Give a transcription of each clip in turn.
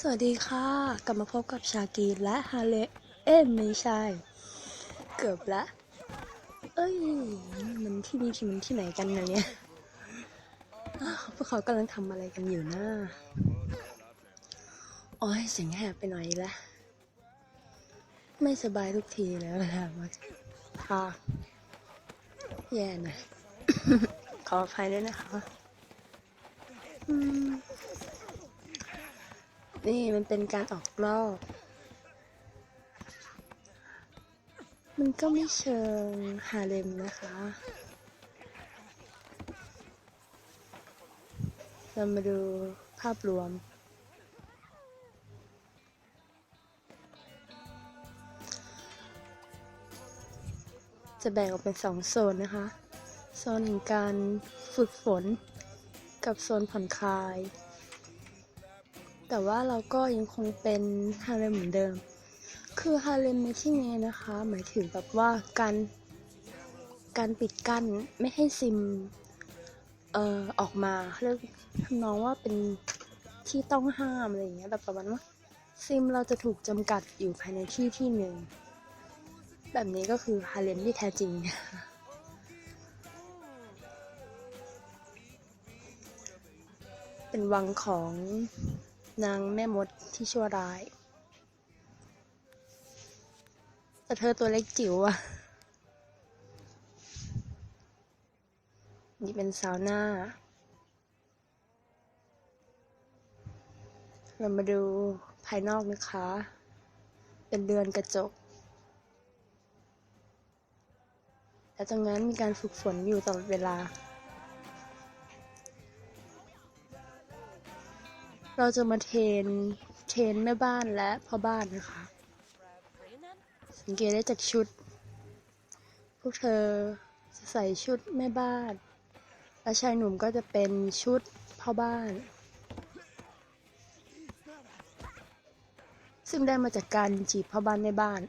สวัสดีค่ะ กลับมาพบกับชากีและฮาเลเอ้ไม่ใช่ เกือบละ เอ้ย มันที่นี่ที่มันที่ไหนกันนะเนี่ยพวกเขากำลังทำอะไรกันอยู่นะโอ้ยเสียงแหบไปหน่อยละ ไม่สบายทุกทีแล้วนะคะมาค่ะแย่หนะ ขออภัยด้วยนะคะ อืม นี่มันเป็นการออกรอบมันก็ไม่เชิงฮาเลมนะคะเรามาดูภาพรวม จะแบ่งออกเป็นสองโซนนะคะ โซนแห่งการฝึกฝนกับโซนผ่อนคลาย แต่ว่าเราก็ยังคงเป็นฮาเลมเหมือนเดิม คือฮาเลมในที่นี้นะคะ หมายถึงแบบว่าการการปิดกั้นไม่ให้ซิมเอ่อออกมาเรียกทำนองว่าเป็นที่ต้องห้ามอะไรอย่างเงี้ยแบบประมาณว่าซิมเราจะถูกจำกัดอยู่ภายในที่ที่หนึ่งแบบนี้ก็คือฮาเลมที่แท้จริง เป็นวังของ นางแม่มดที่ชั่วร้าย แต่เธอตัวเล็กจิ๋วอะนี่เป็นซาวหน่าเรามาดูภายนอกนะคะ เป็นเรือนกระจก และตรงนั้นมีการฝึกฝนอยู่ตลอดเวลา เราจะมาเทนเทนแม่บ้านและพ่อบ้านนะคะ สังเกตได้จากชุด พวกเธอจะใส่ชุดแม่บ้าน และชายหนุ่มก็จะเป็นชุดพ่อบ้าน ซึ่งได้มาจากการจีบพ่อบ้านในบ้าน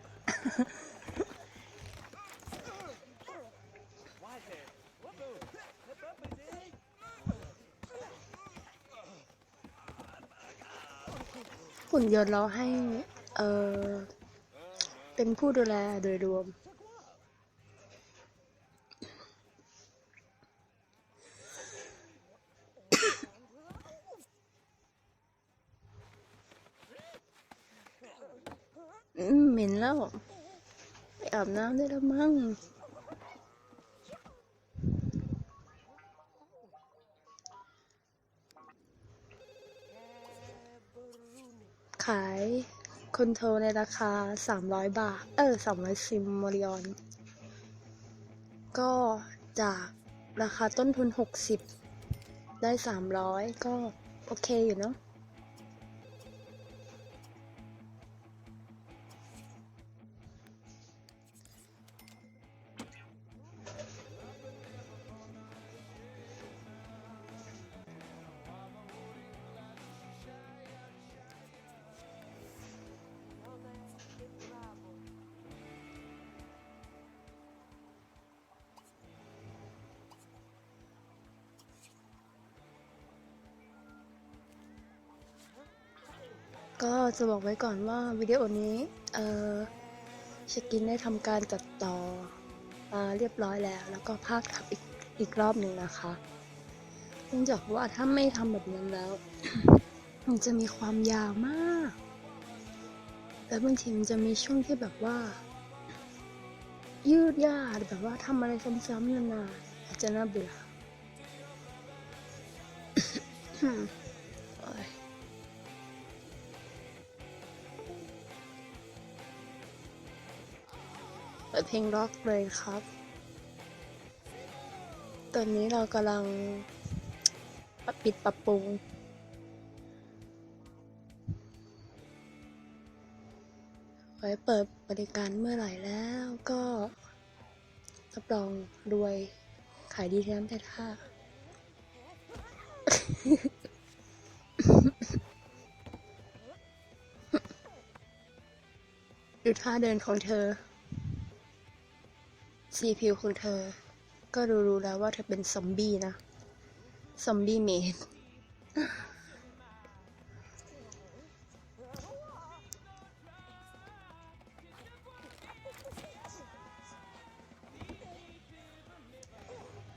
หุ่นยนต์เราให้ เออเป็นผู้ดูแลโดยรวมอืมเหม็นแล้ว ไปอาบน้ำได้แล้วมั้ง ขายค อนโทรในราคา 300 บาท เออ 300 ซิมมอริออน ก็จากราคาต้นทุน 60 ได้ 300 ก็โอเคอยู่เนาะ ก็จะบอกไว้ก่อนว่าวิดีโอนี้เออชกินได้ทำการตัดต่อมาเรียบร้อยแล้ว แล้วก็ภาคทับอีกอีกรอบหนึ่งนะคะเนื่องจากว่าถ้าไม่ทำแบบนั้นแล้ว มันจะมีความยาวมาก แล้วบางทีมันจะมีช่วงที่แบบว่า ยืดยาดแบบว่าทำอะไรซ้ำๆนานๆอาจจะน่าเบื่อ ดเพลงร็อกเลยครับ ตอนนี้เรากำลังป,ปิดปรับปรุงไว้เปิดบริการเมื่อไหร่แล้วก็รับรองรวยขายดีแท้น้ำแต่ท่าดูท่าเดินของเธอ ซีพิวคุณเธอ ก็รู้รู้แล้วว่าเธอเป็นซอมบี้นะ ซอมบี้เมด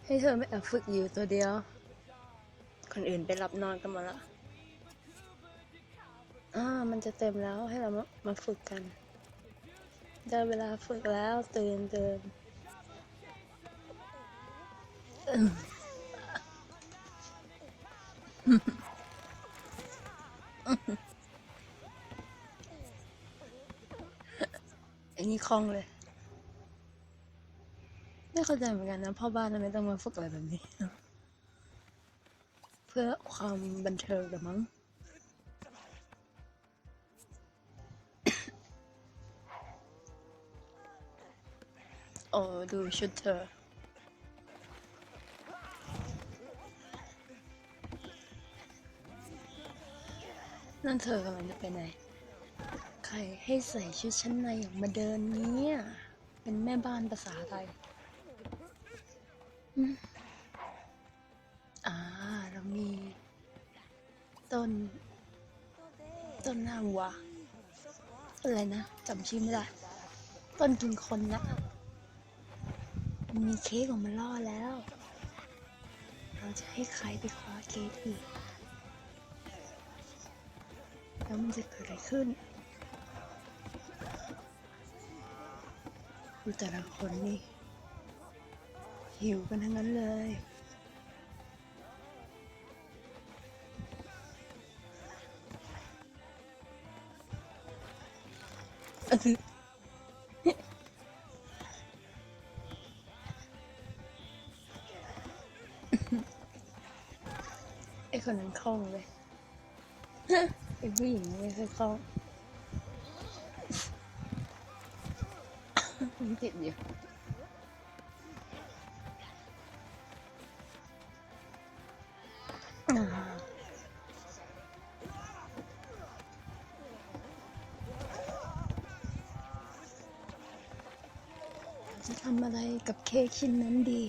ให้เธอไม่แอบฝึกอยู่ตัวเดียว คนอื่นไปรับนอนกันมาละอ่า มันจะเต็มแล้วให้เรามามาฝึกกัน ได้เวลาฝึกแล้วตื่นเตือน อันนี้คล่องเลย ไม่เข้าใจเหมือนกันนะพ่อบ้านทำไมต้องมาฝึกอะไรแบบนี้ เพื่อความบันเทิงหรือมั้งโอ้ดูชุดเธอ นั่นเธอกำลังจะไปไหน ใครให้ใส่ชุดชั้นในออกมาเดินเนี้ยเป็นแม่บ้านภาษาไทยอ่า เรามี ต้น ต้นหน้าวัว อะไรนะจำชื่อไม่ได้ ต้นกินคนนะ มีเค้กออกมาล่อแล้ว เราจะให้ใครไปคว้าเค้กอีก แล้วมันจะเกิดอะไรขึ้นดูแต่ละคนนี่ หิวกันทั้งนั้นเลย เออไอคนนั้นคล่องเลย ไอผู้หญิงไม่เคอยคล่องมันติดอยู่อ่าจะทำอะไรกับเค้กชิ้นนั้นดี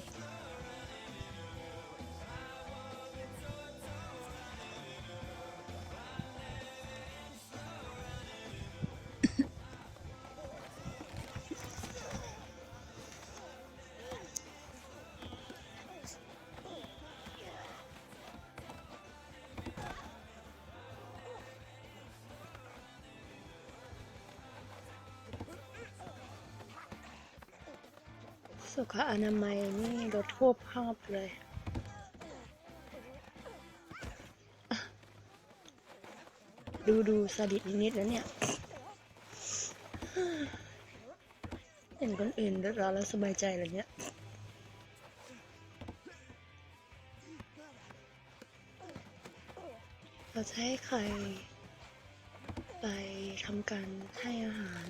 สุขอนามัยนี่รถทั่วภาพเลย ดูดูสดิตนิดแล้วเนี่ยเห็นคนอื่นเดือดร้อนแล้วสบายใจเลยเนี่ยเราจะให้ใครไปทำการให้อาหาร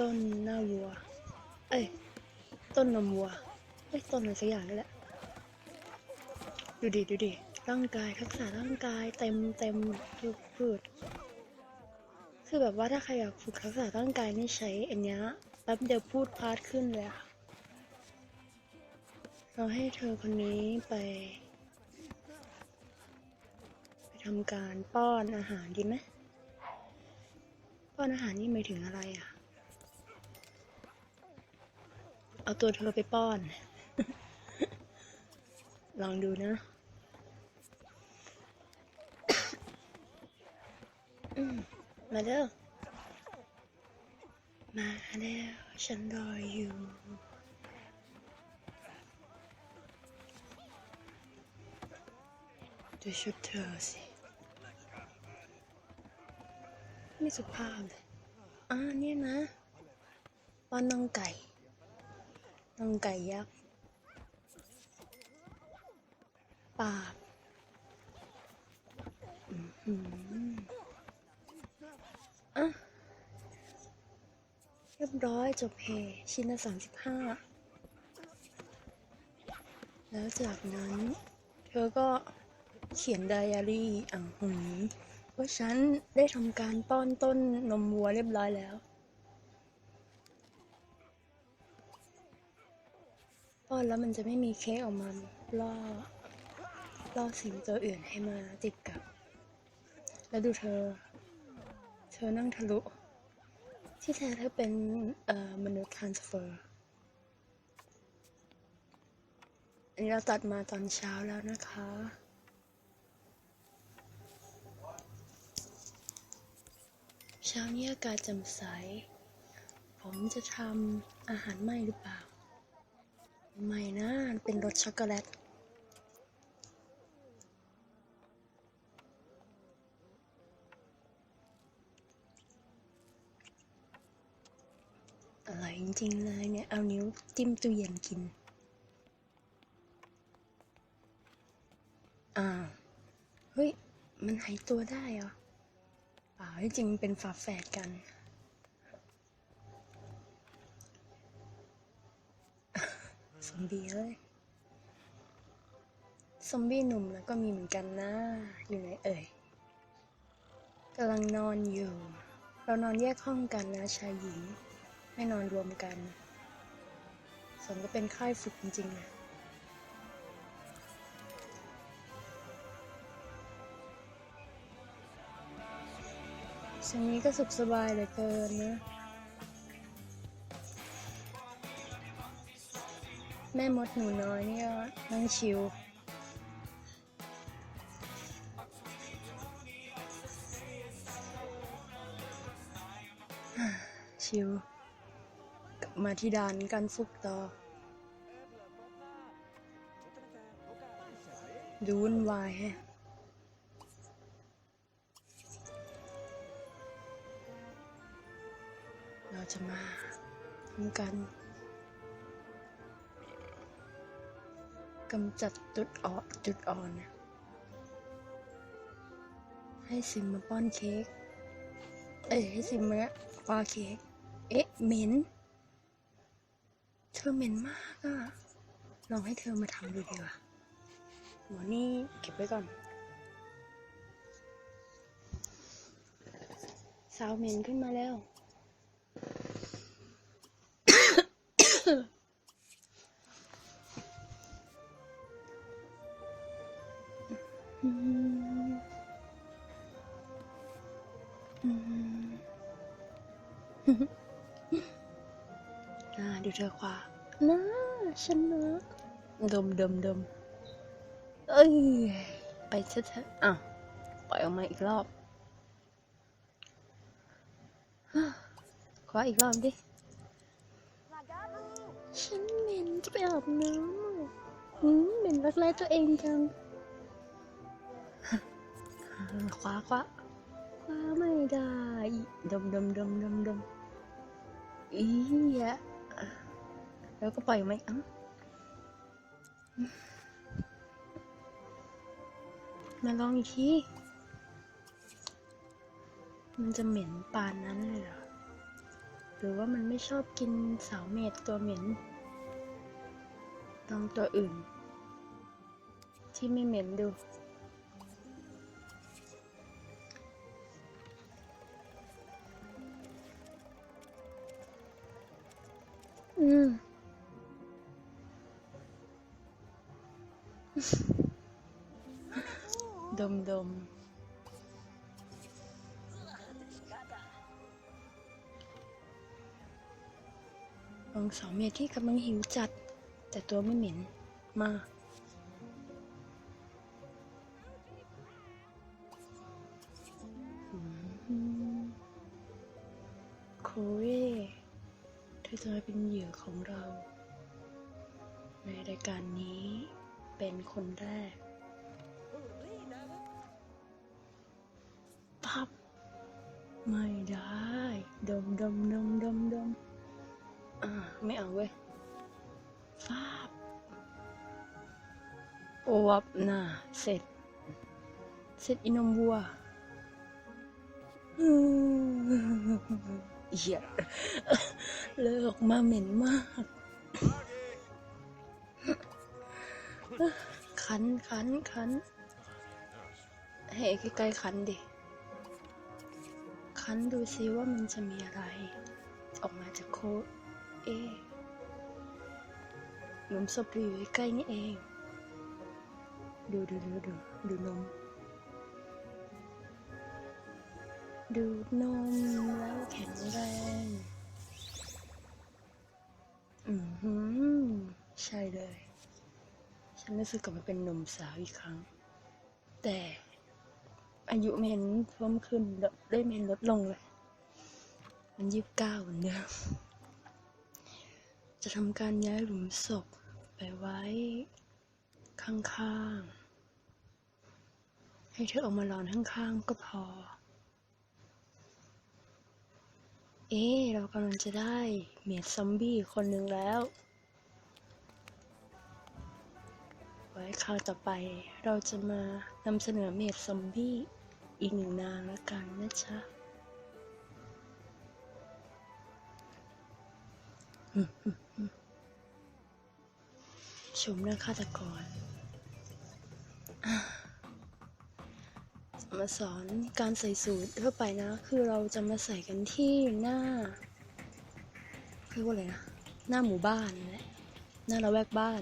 ต้นหน้าวัว เอ้ย ต้นนมวัวเอ้ยต้นอะไรสักอย่างนี่แหละ ดูดิ ดูดิ ร่างกายทักษะร่างกายเต็มเต็มทุกพืชคือแบบว่าถ้าใครอยากฝึกทักษะร่างกายนี่ใช้อันเนี้ยแป๊บเดียวพูดพาดขึ้นเลยอะเราให้เธอคนนี้ไป ไปทำการป้อนอาหารดีไหมป้อนอาหารนี่หมายถึงอะไรอะ เอาตัวเธอไปป้อน ลองดูนะมมาเด้อ มาแล้วฉันรออยู่ดูชุดเธอสิ ไม่สุภาพเลยอ่าเนี่ยนะป้อนน้องไก่ น้องไก่ยักษ์ ปาบอะ เรียบร้อยจบเพชิ้นละสามสิบห้า แล้วจากนั้น เธอก็เขียนไดอารี่อ่างหือว่าฉันได้ทำการป้อนต้นนมวัวเรียบร้อยแล้ว ป้อนแล้วมันจะไม่มีเค้กออกมาล่อล่อสิ่งตัวอื่นให้มาติดกับ แล้วดูเธอ เธอนั่งทะลุ ที่แท้เธอเป็นเอ่อมนุษย์ทรานสเฟอร์อันนี้เราตัดมาตอนเช้าแล้วนะคะเช้านี้อากาศแจ่มใส ผมจะทำอาหารไหมหรือเปล่า ไม่นะ เป็นรสช็อกโกแลตอร่อยจริงๆเลยเนี่ย เอานิ้วจิ้มตู้เย็นกิน อ่า เฮ้ย มันหายตัวได้เหรอเปล่าจริงเป็นฝาแฝดกัน ซอ มบี้เอ้ย ซอมบี้หนุ่มแล้วก็มีเหมือนกันนะ อยู่ไหนเอ่ยกำลังนอนอยู่ เรานอนแยกห้องกันนะชายหญิง ไม่นอนรวมกัน สมก็เป็นค่ายฝึกจริงๆนะช่วงนี้ก็สุขสบายเหลือเกินนะ แม่มดหนูน้อยนี่ก็นั่งชิว ชิว กลับมาที่ด่านการฝึกต่อ ดูวุ่นวายแฮะเราจะมาทำกา กำจัดจุดอ่อนจุดอ่อนนะให้ซิมมาป้อนเค้ก เอ้ยให้ซิมมาคว้าเค้ก เอ๊ะเหม็น เธอเหม็นมากอะลองให้เธอมาทำดูดีกว่าหมอนี่เก็บไว้ก่อน สาวเหม็นขึ้นมาแล้ว อืมอืมอ่าดูเธอขวานะฉันนะดมดมดมเอ้ย ไปเถอะเถอะอ้าวปล่อยออกมาอีกรอบฮ่าขวาอีกรอบดิ ฉันเหม็นจะไปอาบน้ำหืมเหม็นรักแร้ตัวเองจัง คว้าคว้าคว้าไม่ได้ดมดมดมดมดมอียะแล้วก็ปล่อยไหมเอ้ามาลองอีกทีมันจะเหม็นปานนั้นเลยเหรอ หรือว่ามันไม่ชอบกินสาวเม็ดตัวเหม็นลองตัวอื่น ที่ไม่เหม็นดู ดมดมลองสาวเมียที่กำลังหิวจัด แต่ตัวไม่เหม็นมาอืมโคเร่เธอจะมาเป็นเหยื่อของเรา ในรายการนี้เป็นคนแรก ไม่ได้ ดมดมดมดมดมอ่าไม่เอาเว้ยฟาบโอวับน่ะเสร็จ เสร็จอินมวัวเหี้ยเลิกมาเหม็นมากคันคันคันให้ใกล้ๆคันดิ คันดูซิว่ามันจะมีอะไร ออกมาจากโคดเอ๊ะหลุมศพอยู่ใกล้นี่เอง ดูดูดูดูดูนม ดูนมแล้วแข็งแรงอือหือใช่เลย ฉันรู้สึกกลับมาเป็นหนุ่มสาวอีกครั้ง แต่ อายุไม่เห็นเพิ่มขึ้นลดได้ไม่เห็นลดลงเลยมันยี่สิบเก้าเหมือนเดิมจะทำการย้ายหลุมศพไปไว้ข้างๆ ให้เธอออกมานอนข้างๆ ก็พอ เอ๊เรากำลังจะได้เมดซอมบี้คนหนึ่งแล้ว ไว้คราวต่อไปเราจะมานำเสนอเมดซอมบี้ อีกหนึ่งนางละกันนะจ๊ะชมเรื่องฆาตกร มาสอนการใส่สูตรทั่วไปนะ คือเราจะมาใส่กันที่หน้าเรียกว่าอะไรนะ หน้าหมู่บ้านนั่แหละ หน้าละแวกบ้าน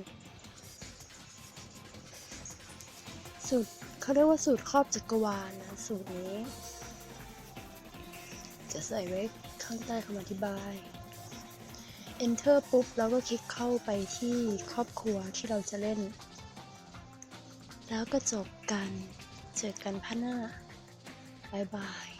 สูตร เขาเรียกว่าสูตรครอบจักรวาลนะ สูตรนี้ จะใส่ไว้ข้างใต้คำอธิบาย Enter ปุ๊บเราก็คลิกเข้าไปที่ครอบครัวที่เราจะเล่น แล้วก็จบกัน เจอกันพันหน้าบายบาย